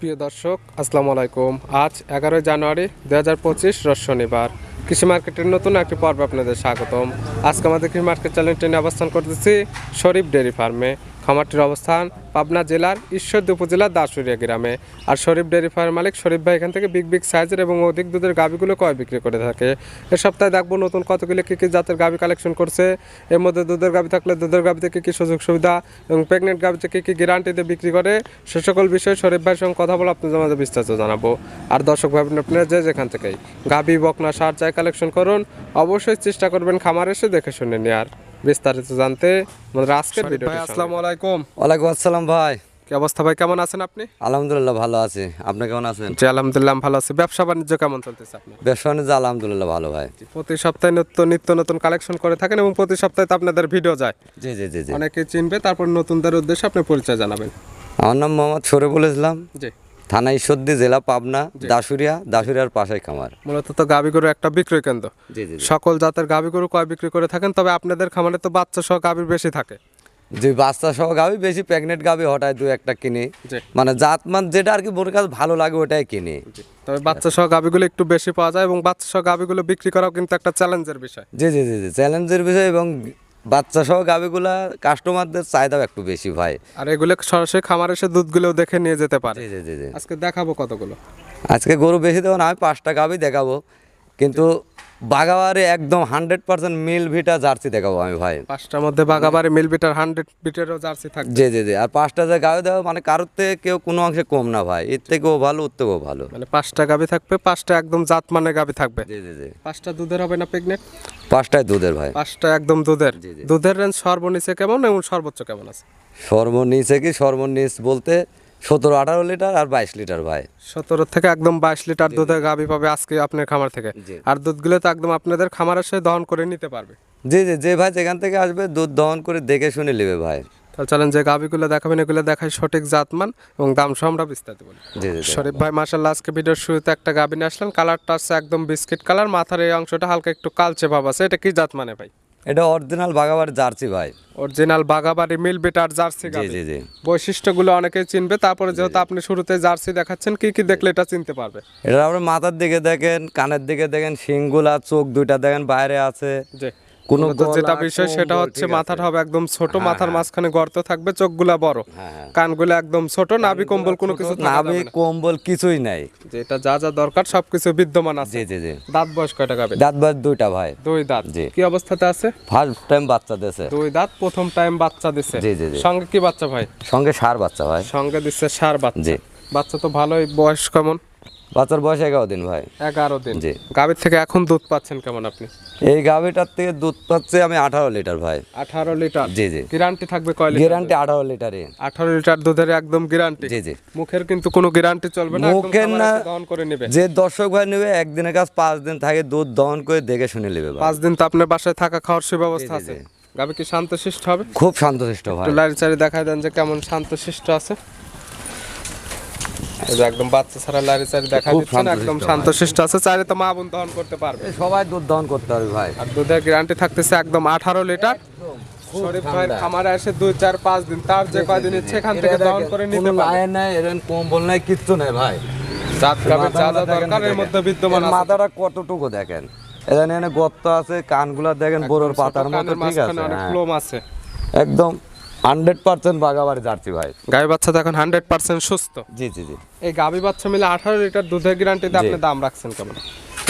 প্রিয় দর্শক, আসসালামু আলাইকুম। আজ এগারোই জানুয়ারি দু হাজার পঁচিশ রস শনিবার। কৃষি মার্কেটের নতুন একটি পর্ব আপনাদের স্বাগতম। আজকে আমাদের কৃষি মার্কেট চ্যানেলটি ট্রেনে অবস্থান করতেছি শরীফ ডেয়ারি ফার্মে। খামারটির অবস্থান পাবনা জেলার ঈশ্বরদী উপজেলার দাসুরিয়া গ্রামে। আর শরীফ ডেয়ারি ফার্ম মালিক শরীফ ভাই এখান থেকে বিগ বিগ সাইজের এবং অধিক দুধের গাভিগুলো কয় বিক্রি করে থাকে। এ সপ্তাহে দেখব নতুন কতগুলো কী কী জাতের গাভি কালেকশন করছে। এর মধ্যে দুধের গাভি থাকলে দুধের গাভিতে কী কী সুযোগ সুবিধা এবং প্রেগনেন্ট গাভিতে কী কী গ্যারান্টিতে বিক্রি করে, সে সকল বিষয়ে শরীফ ভাইয়ের সঙ্গে কথা বলে আপনাদের মাঝে বিস্তারিত জানাব। আর দর্শক ভাবেন আপনারা যে যেখান থেকেই গাভি, বকনা, সার চাই কালেকশন করুন, অবশ্যই চেষ্টা করবেন খামার এসে দেখে শুনে নেওয়ার বিস্তারিত জানতে আমাদের আজকের ভিডিও আসসালামু আলাইকুম। ওয়ালাইকুম আসসালাম ভাই। কি অবস্থা ভাই কেমন আছেন আপনি? আলহামদুলিল্লাহ ভালো আছি। আপনি কেমন আছেন? জি আলহামদুলিল্লাহ ভালো আছি। ব্যবসা বাণিজ্য কেমন চলতেছে আপনার? ব্যবসা বাণিজ্য আলহামদুলিল্লাহ ভালো ভাই। প্রতি সপ্তাহে নিত্য নিত্য নতুন কালেকশন করে থাকেন এবং প্রতি সপ্তাহে তো আপনাদের ভিডিও যায়। জি জি জি জি। অনেকে চিনবে তারপর নতুনদের উদ্দেশ্যে আপনি পরিচয় জানাবেন। আমার নাম মোহাম্মদ শরীফুল ইসলাম। জি। থানা ঈশ্বরদী জেলা পাবনা দাসুরিয়া দাসুরিয়ার পাশে খামার। মূলত তো গাভী গরু একটা বিক্রয় কেন্দ্র। সকল জাতের গাভী গরু কয় বিক্রি করে থাকেন? তবে আপনাদের খামারে তো বাচ্চা সহ গাভীর বেশি থাকে। যে বাচ্চা সহ গাবি বেশি প্রেগনেন্ট গাবি হঠাৎ দু একটা কিনি। মানে জাত মান যেটা আর কি বোর কাছে ভালো লাগে ওটাই কিনি। তবে বাচ্চা সহ গাভীগুলো একটু বেশি পাওয়া যায় এবং বাচ্চা সহ গাভীগুলো বিক্রি করাও কিন্তু একটা চ্যালেঞ্জের বিষয়। জি জি জি চ্যালেঞ্জের বিষয় এবং বাচ্চা সহ গাভিগুলা কাস্টমারদের চাহিদাও একটু বেশি ভাই। আর এগুলো সরাসরি খামার এসে দুধগুলো দেখে নিয়ে যেতে পারে। জি জি জি। আজকে দেখাবো কতগুলো। আজকে গরু বেশি দেবো না আমি পাঁচটা গাভি দেখাবো। কিন্তু বাগাবারে একদম hundred percent milk Vita jersey দেখাবো আমি ভাই। পাঁচটার মধ্যে বাগাবাড়ি মিল বিটার হান্ড্রেড ভিটারও জার্সি থাকবে। জি জি জি আর পাঁচটা যে গাবি দেবো মানে কারোর থেকে কেউ কোনো অংশে কম না ভাই। এর থেকেও ভালো ওর থেকেও ভালো। মানে পাঁচটা গাভী থাকবে পাঁচটা একদম জাত মানে গাভী থাকবে। জি জি জি। পাঁচটা দুধের হবে না পিকনিক পাঁচটায় দুধের ভাই। পাঁচটা একদম দুধের। দুধের রেঞ্জ সর্বনিচে কেমন এবং সর্বোচ্চ কেমন আছে? সর্বনিচে কি সর্বনিচ বলতে সতেরো আঠারো লিটার আর বাইশ লিটার ভাই। সতেরো থেকে একদম বাইশ লিটার দুধের গাভী পাবে আজকে আপনার খামার থেকে। আর দুধগুলো তো একদম আপনাদের খামারের সাথে দহন করে নিতে পারবে। জি জি যে ভাই যেখান থেকে আসবে দুধ দহন করে দেখে শুনে নেবে ভাই। তাহলে চলেন যে গাভীগুলো দেখাবেন এগুলো দেখাই সঠিক জাতমান এবং দাম সহ আমরা বিস্তারিত বলি। শরীফ ভাই মার্শাল্লাহ আজকে ভিডিওর শুরুতে একটা গাভী নিয়ে আসলেন কালারটা আছে একদম বিস্কিট কালার মাথার এই অংশটা হালকা একটু কালচে ভাব আছে। এটা কি জাত মানে ভাই? এটা অরিজিনাল বাগাবাড়ি জার্সি ভাই। অরিজিনাল বাগাবাড়ি মিল তার জার্সি জি জি জি। বৈশিষ্ট্যগুলো অনেকেই চিনবে। তারপরে যেহেতু আপনি শুরুতে জার্সি দেখাচ্ছেন কি কি দেখলে এটা চিনতে পারবে? এটা আপনার মাথার দিকে দেখেন কানের দিকে দেখেন শিংগুলা চোখ দুইটা দেখেন বাইরে আছে। যে কোনো যেটা বিষয় সেটা হচ্ছে মাথাটা হবে একদম ছোট মাথার মাঝখানে গর্ত থাকবে চোখগুলা বড়। হ্যাঁ, হ্যাঁ। কানগুলো একদম ছোট নাভি কম্বল কোনো কিছু নাভি কম্বল কিছুই নাই। যেটা যা যা দরকার সবকিছু বিদ্যমান আছে। জি জি দাঁত বয়স কয়টা গাবে দাঁত বাদ দুইটা ভাই। দুই দাঁত। জি। কি অবস্থাতে আছে? ফার্স্ট টাইম বাচ্চা দিছে। দুই দাঁত প্রথম টাইম বাচ্চা দিছে। জি, জি। সঙ্গে কি বাচ্চা ভাই? সঙ্গে সার বাচ্চা ভাই। সঙ্গে দিচ্ছে সার বাচ্চা। জি। বাচ্চা তো ভালোই বয়স কেমন? বাচ্চার বয়স এগারো দিন ভাই। এগারো দিন। জি। গাভীর থেকে এখন দুধ পাচ্ছেন কেমন আপনি? এই গাভিটার থেকে দুধ পাচ্ছে আমি আঠারো লিটার ভাই। আঠারো লিটার? জি জি। গ্যারান্টি থাকবে কয় লিটার? গ্যারান্টি আঠারো লিটারে আঠারো লিটার দুধের একদম গ্যারান্টি? জি জি। মুখের কিন্তু কোনো গ্যারান্টি চলবে না মুখের না- দহন করে নেবে। যে দর্শক ভাই নেবে একদিনের কাজ পাঁচ দিন থাকে দুধ দহন করে দেখে শুনে নেবে পাঁচ দিন তো আপনার বাসায় থাকা খাওয়ার সুব্যবস্থা আছে। গাবি কি শান্তশিষ্ট হবে? খুব শান্তশিষ্ট ভাই। চারি দেখাই দেন যে কেমন শান্তশিষ্ট আছে। একদম বাচ্চা ছাড়া লাইট চারি দেখা খুব দিচ্ছেন একদম শান্তশিষ্ট আছে চাইলে তো মা বোন দহন করতে পারবে। সবাই দুধ দহন করতে হবে ভাই। আর দুধের গ্যারান্টি থাকতেছে একদম আঠারো লিটার। শরীফ ভাইয়ের খামারে আসে দুই চার পাঁচ দিন তার যে কয়দিন ইচ্ছে এখান থেকে দহন করে নিতে পারবে। লাইন নাই এরকম কম্বল নাই কিচ্ছু নাই ভাই। দরকার এর মধ্যে বিদ্যমান মাথাটা কতটুকু দেখেন? এখানে এনে গর্ত আছে কানগুলা দেখেন বড়োর পাতার মতো কানের ঠিক মাঝখানে আছে অনেক হ্যাঁ। আছে। একদম হান্ড্রেড পার্সেন্ট বাগাবাড়ি জার্সি ভাই। গাই বাচ্চা তো এখন হান্ড্রেড পার্সেন্ট সুস্থ। জি জি জি। এই গাভী বাচ্চা মিলে আঠারো লিটার দুধের গ্যারান্টিতে আপনি দাম রাখছেন কেমন?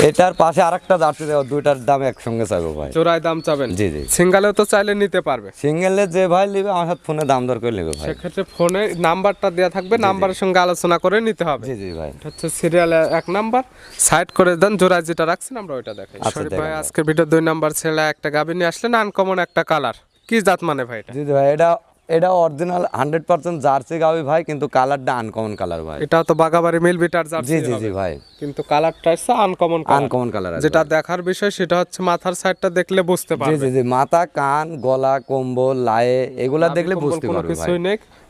এটার পাশে আরেকটা জার্সি দেওয়া দুইটার দাম একসঙ্গে চাইব ভাই। চোরাই দাম চাবেন? জি জি। সিঙ্গালেও তো চাইলে নিতে পারবে। সিঙ্গেলে যে ভাই নেবে আমার সাথে ফোনে দাম দর করে নেবে ভাই। সেক্ষেত্রে ফোনে নাম্বারটা দেওয়া থাকবে নাম্বারের সঙ্গে আলোচনা করে নিতে হবে। জি জি ভাই। হচ্ছে সিরিয়াল এক নাম্বার। সাইড করে দেন জোড়ায় যেটা রাখছেন আমরা ওইটা দেখাই। আচ্ছা, শরীফ ভাই ভাই। আজকের ভিডিও দুই নাম্বার ছেলে একটা গাভী নিয়ে আসলেন আনকমন একটা কালার কি জাত মানে ভাই এটা? জি ভাই এটা এটা অরিজিনাল হান্ড্রেড পার্সেন্ট জার্সি গাবি ভাই কিন্তু কালারটা আনকমন কালার ভাই। এটা তো বাগাবাড়ি মিল বিটার জি জার্সি জি জি ভাই। কিন্তু কালারটা হচ্ছে আনকমন কালার আনকমন কালার যেটা দেখার বিষয় সেটা হচ্ছে মাথার সাইডটা দেখলে বুঝতে পারবে জি জি জি মাথা কান গলা কম্বল লায়ে এগুলা দেখলে বুঝতে পারবে ভাই।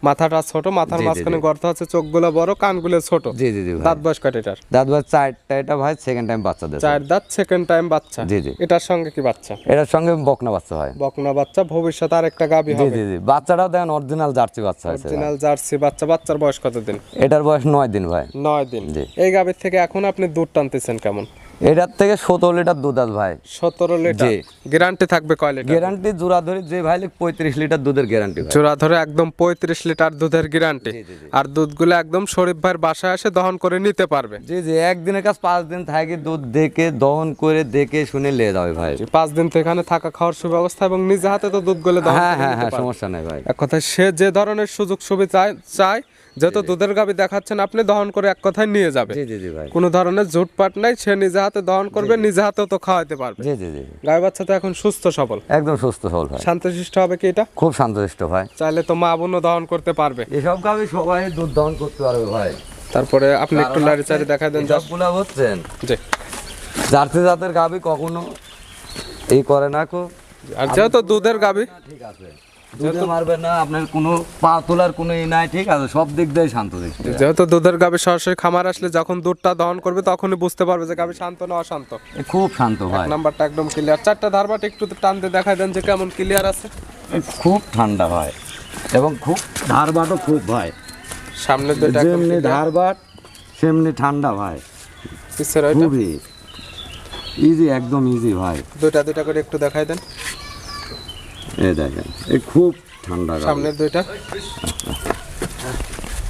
মাথাটা ছোট মাথার মাঝখানে। গর্ত আছে চোখগুলো বড় কানগুলো ছোট। জি জি জি দাঁত বয়স কয়টা এটার? দাঁত ভাই চারটা এটা ভাই সেকেন্ড টাইম বাচ্চা দেয় চার দাঁত সেকেন্ড টাইম বাচ্চা। জি, জি। এটার সঙ্গে কি বাচ্চা? এটার সঙ্গে বকনা বাচ্চা হয়। বকনা বাচ্চা ভবিষ্যতে আর একটা গাবি হবে। জি জি। বাচ্চাটাও দেখেন অরিজিনাল জার্সি বাচ্চা হয়েছে। অরিজিনাল জার্সি বাচ্চা বাচ্চার বয়স কত দিন এটার বয়স নয় দিন ভাই। নয় দিন। জি। এই গাবির থেকে এখন আপনি দুধ টানতেছেন কেমন? এটার থেকে সতেরো লিটার দুধ আছে ভাই। সতেরো লিটার। গ্যারান্টি থাকবে কয় লিটার? গ্যারান্টি জোড়া ধরে যে ভাই পঁয়ত্রিশ লিটার দুধের গ্যারান্টি চূড়া ধরে একদম পঁয়ত্রিশ লিটার দুধের গ্যারান্টি। আর দুধগুলো একদম শরীফ ভাইয়ের বাসায় এসে দহন করে নিতে পারবে। জি জি একদিনের কাজ পাঁচ দিন থাকে দুধ দেখে দহন করে দেখে শুনে নিয়ে যাবে ভাই। পাঁচ দিন তো এখানে থাকা খাওয়ার সুব্যবস্থা এবং নিজে হাতে তো দুধগুলো দহন হ্যাঁ হ্যাঁ হ্যাঁ সমস্যা নেই ভাই। এক কথায় সে যে ধরনের সুযোগ সুবিধা চায়- যেহেতু দুধের গাবি দেখাচ্ছেন আপনি দহন করে এক কথায় নিয়ে যাবে। জি জি জি ভাই। কোনো ধরনের জুটপাট নাই সে নিজে হাতে দহন করবে নিজে হাতেও তো খাওয়াতে পারবে। জি জি জি। গাই বাচ্চা তো এখন সুস্থ সবল। একদম সুস্থ সবল ভাই। শান্তশিষ্ট হবে কি এটা? খুব শান্তশিষ্ট ভাই। চাইলে তো মা বোনও দহন করতে পারবে। এসব গাবি সবাই দুধ দহন করতে পারবে ভাই। তারপরে আপনি একটু লাড়ি চাড়ি দেখা দেন সবগুলা হচ্ছেন। জি। জার্সি জাতের গাবি কখনো এই করে না কো আর যেহেতু দুধের গাবি ঠিক আছে। দুধে মারবে না আপনার কোনো পা তোলার কোনো ই নাই ঠিক আছে? সব দিক দিয়ে শান্ত দৃষ্টি যেহেতু দুধের গাবি সরাসরি খামার আসলে যখন দুধটা দহন করবে তখনই বুঝতে পারবে যে গাবি শান্ত না অশান্ত। খুব শান্ত ভাই। নাম্বারটা একদম ক্লিয়ার চারটা ধারবাট একটু টানতে দেখাই দেন যে কেমন ক্লিয়ার আছে। খুব ঠান্ডা ভাই। এবং খুব ধারবাটও খুব ভাই। সামনে একদম যেমনি ধারবাট সেমনি ঠান্ডা ভাই। খুবই। ইজি একদম ইজি ভাই। দুইটা দুইটা করে একটু দেখাই দেন। এই দেখেন এই খুব ঠান্ডা সামনের দুইটা।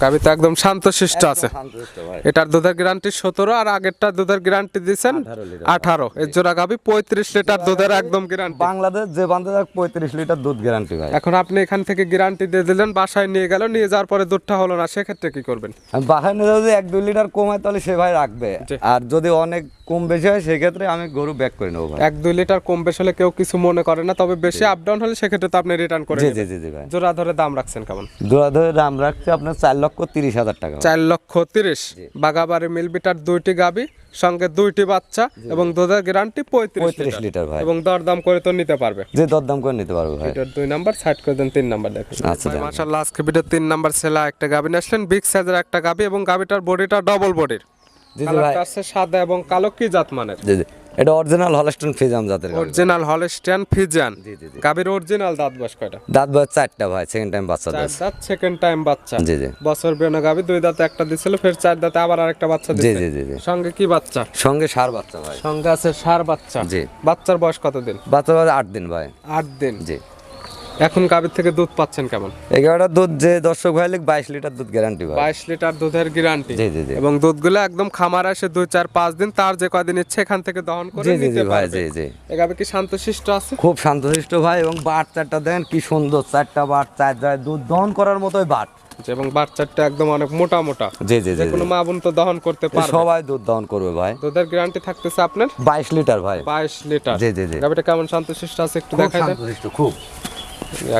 গাবি তো একদম শান্ত শিষ্ট আছে। এটার দুধের গ্যারান্টি সতেরো আর আগেরটা দুধের গ্যারান্টি দিচ্ছেন আঠারো এর জোড়া গাবি পঁয়ত্রিশ লিটার দুধের একদম গ্যারান্টি বাংলাদেশ যে বান্ধব পঁয়ত্রিশ লিটার দুধ গ্যারান্টি ভাই। এখন আপনি এখান থেকে গ্যারান্টি দিয়ে দিলেন বাসায় নিয়ে গেল নিয়ে যাওয়ার পরে দুধটা হলো না সেক্ষেত্রে কি করবেন? বাসায় নিয়ে যদি এক দুই লিটার কমায় তাহলে সে ভাই রাখবে। আর যদি অনেক কম বেশি হয় সেক্ষেত্রে আমি গরু ব্যাক করে নেব এক দুই লিটার কম বেশি হলে কেউ কিছু মনে করে না তবে বেশি আপ ডাউন হলে সেক্ষেত্রে তো আপনি রিটার্ন করে জি নেবেন। জি জি জি ভাই। জোড়া ধরে দাম রাখছেন কেমন? জোড়া ধরে দাম রাখছে আপনার চার লক্ষ তিরিশ হাজার টাকা চার লক্ষ তিরিশ। বাগাবাড়ি মিলবিটার দুইটি গাবি সঙ্গে দুইটি বাচ্চা এবং দুধের গ্যারান্টি পঁয়ত্রিশ লিটার। ভাই। এবং দরদাম করে তো নিতে পারবে। যে দরদাম করে নিতে পারবে ভাই। দুই নাম্বার সাইড করে দেন তিন নাম্বার দেখেন। আচ্ছা। মাশাআল্লাহ আজকে ভিডিও তিন নাম্বার সেলা একটা গাবি নিয়ে আসলেন। বিগ সাইজের একটা গাবি এবং গাবিটার বডিটা ডবল বডির সাদা এবং কালো কি জাত মানের? জি জি। এটা অরিজিনাল হলস্টন ফিজান জাতের। অরিজিনাল জি জি গাবির অরিজিনাল দাঁত বয়স কয়টা? দাঁত বয়স চারটা ভাই সেকেন্ড টাইম বাচ্চা চার দাঁত সেকেন্ড টাইম বাচ্চা। জি জি। বছর বেনো গাবি দুই দাঁতে একটা দিছিল ফের চার দাঁতে আবার আরেকটা বাচ্চা দিছে। জি জি জি। সঙ্গে কি বাচ্চা? সঙ্গে সার বাচ্চা ভাই। সঙ্গে আছে সার বাচ্চা। জি। বাচ্চার বয়স কত দিন বাচ্চার বাচ্চা আট দিন ভাই। আট দিন। জি। এখন গাবির থেকে দুধ পাচ্ছেন কেমন? এগারোটা দুধ যে দর্শক ভাই লিখ বাইশ লিটার দুধ গ্যারান্টি ভাই। বাইশ লিটার দুধের গ্যারান্টি জি জি জি। এবং দুধগুলো একদম খামার আসে দুই চার পাঁচ দিন তার যে কদিন ইচ্ছে এখান থেকে দহন করে জি জি নিতে জি ভাই পারবে। জি জি। এ গাবি কি শান্তশিষ্ট আছে? খুব শান্তশিষ্ট ভাই এবং বাট চারটা দেন কি সুন্দর চারটা বাট চার যায় দুধ দহন করার মতোই বাট। যে এবং বাচ্চাটা একদম অনেক মোটা মোটা। জি জি যে জি। কোনো মা বোন তো দহন করতে পারবে। সবাই দুধ দহন করবে ভাই। দুধের গ্যারান্টি থাকতেছে আপনার? বাইশ লিটার ভাই। বাইশ লিটার। জি জি জি। গাবিটা কেমন শান্তশিষ্ট আছে একটু খুব দেখাই দেন। শান্তশিষ্ট খুব।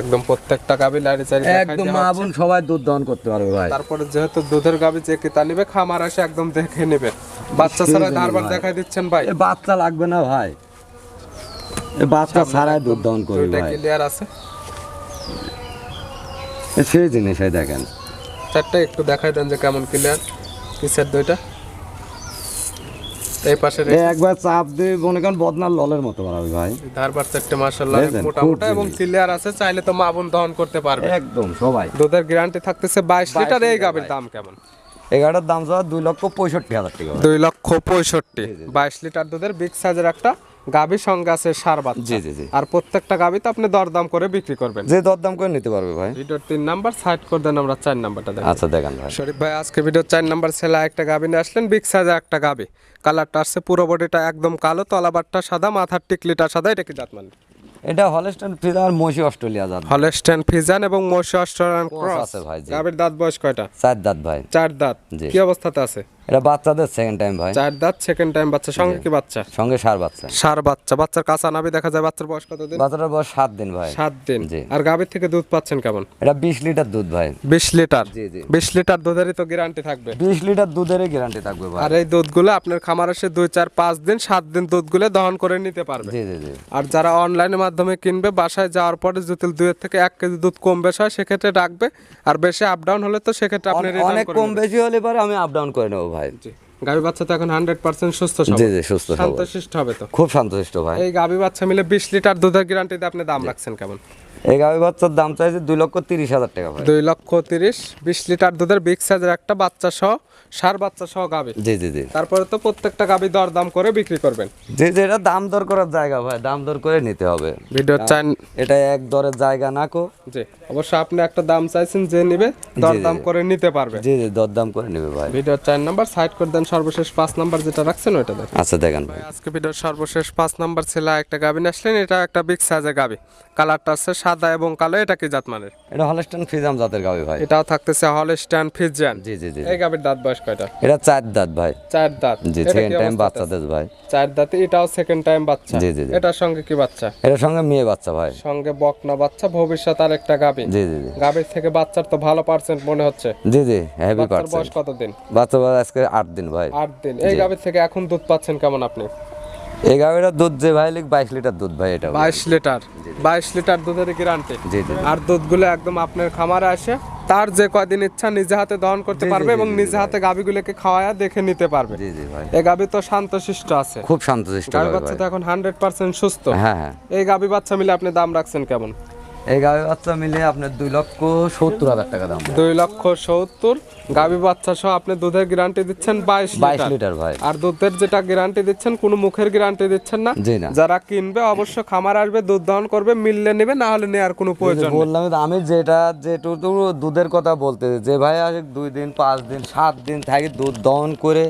একদম প্রত্যেকটা গাবি লাইনে চারি একদম মা বোন সবাই দুধ দহন করতে পারবে ভাই। তারপরে যেহেতু দুধের গাবি যে কিতা নিবে খামার আসে একদম দেখে নেবে। বাচ্চা ছাড়া সেই ধারবার দেখাই দিচ্ছেন ভাই। এ বাচ্চা লাগবে না ভাই। এ বাচ্চা ছাড়াই দুধ দহন করবে ভাই। ক্লিয়ার আছে। সেই জিনিসই দেখেন। চারটা একটু দেখাই দেন যে কেমন ক্লিয়ার কিসের দুইটা? এই পাশে একবার চাপ দিয়ে মনে করেন বদনার ললের মতো বাড়াবে ভাই। একটা মাশাআল্লাহ মোটা মোটা এবং। ক্লিয়ার আছে চাইলে তো মা বোন দহন করতে পারবে। একদম সবাই। দুধের গ্যারান্টি থাকতেছে বাইশ লিটার এই গাবের দাম কেমন? এগারোটার দাম দুই লক্ষ পঁয়ষট্টি হাজার টাকা। দুই লক্ষ পঁয়ষট্টি বাইশ লিটার দুধের বিগ সাইজের একটা গাবি সঙ্গে আছে সার বাচ্চা। জি জি জি। আর প্রত্যেকটা গাবিতে আপনি দরদাম করে বিক্রি করবেন। যে দরদাম করে নিতে পারবে ভাই। ভিডিওর তিন নাম্বার সাইড করে দেন আমরা চার নাম্বারটা দেখেন আচ্ছা দেখেন ভাই। শরীফ ভাই আজকে ভিডিও চার নাম্বার ছেলে একটা গাবি নিয়ে আসলেন বিগ সাইজের একটা গাবি। কালারটা আসছে পুরো বডিটা একদম কালো তলাবারটা সাদা মাথার টিকলিটা সাদা এটা কি জাত মানে এটা হলস্টন ফিজার মসি অস্ট্রেলিয়া জাত হলস্টেন ফিজান এবং মশি অস্ট্রেলিয়ান ক্রস আছে ভাই। গাবির দাঁত বয়স কয়টা? চার দাঁত ভাই। চার দাঁত। কি অবস্থাতে আছে? এটা বাচ্চাদের সেকেন্ড টাইম ভাই। চার দাঁত সেকেন্ড টাইম বাচ্চা সঙ্গে কি বাচ্চা? সঙ্গে সার বাচ্চা। সার বাচ্চা। বাচ্চার কাঁচা নাভি দেখা যায় বাচ্চার বয়স কত দিন বাচ্চাটার বয়স সাত দিন ভাই। সাত দিন। আর গাভীর থেকে দুধ পাচ্ছেন কেমন? এটা বিশ লিটার দুধ ভাই। বিশ লিটার? জি, জি। বিশ লিটার দুধেরই তো গ্যারান্টি থাকবে। বিশ লিটার দুধেরই গ্যারান্টি থাকবে ভাই। আর এই দুধগুলো আপনার খামার এসে দুই চার পাঁচ দিন সাত দিন দুধগুলো দহন করে নিতে পারবে। জি জি জি। আর যারা অনলাইনের মাধ্যমে কিনবে বাসায় যাওয়ার পরে যদি দুইয়ের থেকে এক কেজি দুধ কম বেশি হয় সেক্ষেত্রে রাখবে আর বেশি আপ ডাউন হলে তো সেক্ষেত্রে আপনি অনেক- কম বেশি হলে পরে আমি আপ ডাউন করে নেব ভাই। জি। গাবি বাচ্চা তো এখন হান্ড্রেড পার্সেন্ট সুস্থ জি সবল। জি সুস্থ সবল। শান্তশিষ্ট হবে তো। খুব শান্তশিষ্ট ভাই। এই গাবি বাচ্চা মিলে বিশ লিটার দুধের গ্যারান্টিতে আপনি দাম রাখছেন কেমন? এই গাভী বাচ্চার দাম চাইছে দুই লক্ষ তিরিশ হাজার টাকা দুই লক্ষ তিরিশ বিশ লিটার দুধের বিগ সাইজের একটা বাচ্চা সহ সার বাচ্চা সহ গাভী। জি জি জি। তারপরে তো প্রত্যেকটা গাভী দর দাম করে বিক্রি করবেন। জি জি এটা দাম দর করার জায়গা ভাই দাম দর করে নিতে হবে। ভিডিও চান এটা এক দরের জায়গা না কো। জি অবশ্যই আপনি একটা দাম চাইছেন যে নিবে দর দাম করে নিতে পারবে। জি জি দর দাম করে নেবে ভাই। ভিডিও চার নাম্বার সাইড করে দেন সর্বশেষ পাঁচ নাম্বার যেটা রাখছেন ওইটা দেন আচ্ছা দেখেন ভাই। আজকে ভিডিওর সর্বশেষ পাঁচ নাম্বার ছিল একটা গাভী নিয়ে আসলেন এটা একটা বিগ সাইজের গাভী। কালারটা আছে সাদা এবং কালো এটা কি জাত মানের এটা হলস্টান ফিজাম জাতের গাভী ভাই। এটাও থাকতেছে হলস্টাইন ফিজিয়ান জি জি জি এই গাভীর দাঁত বয়স কয়টা? এটা চার দাঁত ভাই। চার দাঁত। জি সেকেন্ড টাইম অবস্থাতে বাচ্চাদের ভাই। চার দাঁতে এটাও সেকেন্ড টাইম বাচ্চা? জি, জি। এটার সঙ্গে কি বাচ্চা? এটার সঙ্গে মেয়ে বাচ্চা ভাই। সঙ্গে বকনা বাচ্চা ভবিষ্যৎ আর একটা গাভী জি জি জি। গাভীর থেকে বাচ্চার তো ভালো পার্সেন্ট মনে হচ্ছে। জি জি হেভি বাচ্চার বয়স পার্সেন্ট কতদিন? বাচ্চা বয়স আজকে আট দিন ভাই। আট দিন। এই গাভীর থেকে এখন দুধ পাচ্ছেন কেমন আপনি? এই গাভীটার দুধ যে ভাই লিখ বাইশ লিটার দুধ ভাই এটা বাইশ লিটার। বাইশ লিটার দুধের গ্যারান্টি জি জি আর দুধগুলো একদম আপনার খামারে আসে তার যে কয়দিন ইচ্ছা নিজে হাতে দহন করতে পারবে এবং নিজে হাতে গাভীগুলোকে খাওয়ায়া দেখে নিতে পারবে। জি জি ভাই। এই গাভী তো শান্তশিষ্ট আছে। খুব শান্তশিষ্ট গাভী বাচ্চা তো এখন হান্ড্রেড পার্সেন্ট সুস্থ। হ্যাঁ হ্যাঁ। এই গাভী বাচ্চা মিলে আপনি দাম রাখছেন কেমন? এই গাভী বাচ্চা মিলে আপনার দুই লক্ষ সত্তর হাজার টাকা দাম দুই লক্ষ সত্তর। গাভী বাচ্চা সহ আপনি দুধের গ্যারান্টি দিচ্ছেন বাইশ বাইশ লিটার ভাই। আর দুধের যেটা গ্যারান্টি দিচ্ছেন কোনো মুখের গ্যারান্টি দিচ্ছেন না। জি না। যারা কিনবে অবশ্য খামার আসবে দুধ দহন করবে মিললে নেবে না হলে নেওয়ার কোনো প্রয়োজন বললাম আমি যেটা যেটুকু দুধের কথা বলতে যে ভাই আসে দুই দিন পাঁচ দিন সাত দিন থাকে দুধ দহন করে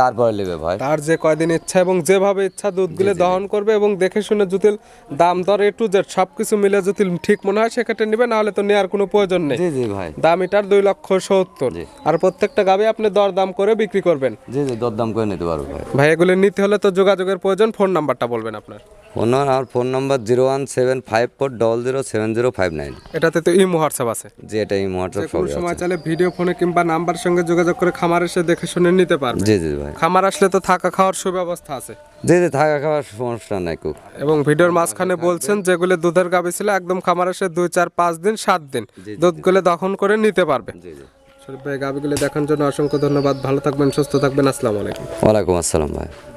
তারপরে নেবে ভাই। তার যে কয়দিন ইচ্ছা এবং যেভাবে ইচ্ছা দুধগুলো দহন করবে এবং দেখে শুনে জুতিল দাম দর এ টু জেড সবকিছু মিলে জুতিল ঠিক মনে হয় সেক্ষেত্রে নেবে নাহলে তো নেওয়ার কোনো প্রয়োজন নেই। জি জি ভাই। দাম এটার দুই লক্ষ সত্তর। আর প্রত্যেকটা গাবে আপনি দরদাম করে বিক্রি করবেন। জি জি দরদাম করে নিতে পারব ভাই। ভাই এগুলো নিতে হলে তো যোগাযোগের প্রয়োজন ফোন নাম্বারটা বলবেন আপনার। ফোন আমার phone number zero one seven five four double zero seven zero five nine. এটাতে তো ইমো হোয়াটসঅ্যাপ আছে। জি এটা এই হোয়াটসঅ্যাপ সবই সময় চাইলে ভিডিও ফোনে কিংবা নাম্বার সঙ্গে যোগাযোগ করে খামার এসে দেখে শুনে নিতে পারবে। জি জি ভাই। খামার আসলে তো থাকা খাওয়ার সুব্যবস্থা আছে। জি জি থাকা খাওয়ার সমস্যা নাই খুব। এবং ভিডিওর মাঝখানে বলছেন যেগুলো দুধের গাবি ছিল একদম খামার এসে দুই চার পাঁচ দিন সাত দিন দুধগুলো দহন করে নিতে পারবে। জি জি। শরীফ ভাই গাবিগুলো দেখার জন্য অসংখ্য ধন্যবাদ। ভালো থাকবেন সুস্থ থাকবেন। আসসালামু আলাইকুম। ওয়ালাইকুম আসসালাম ভাই।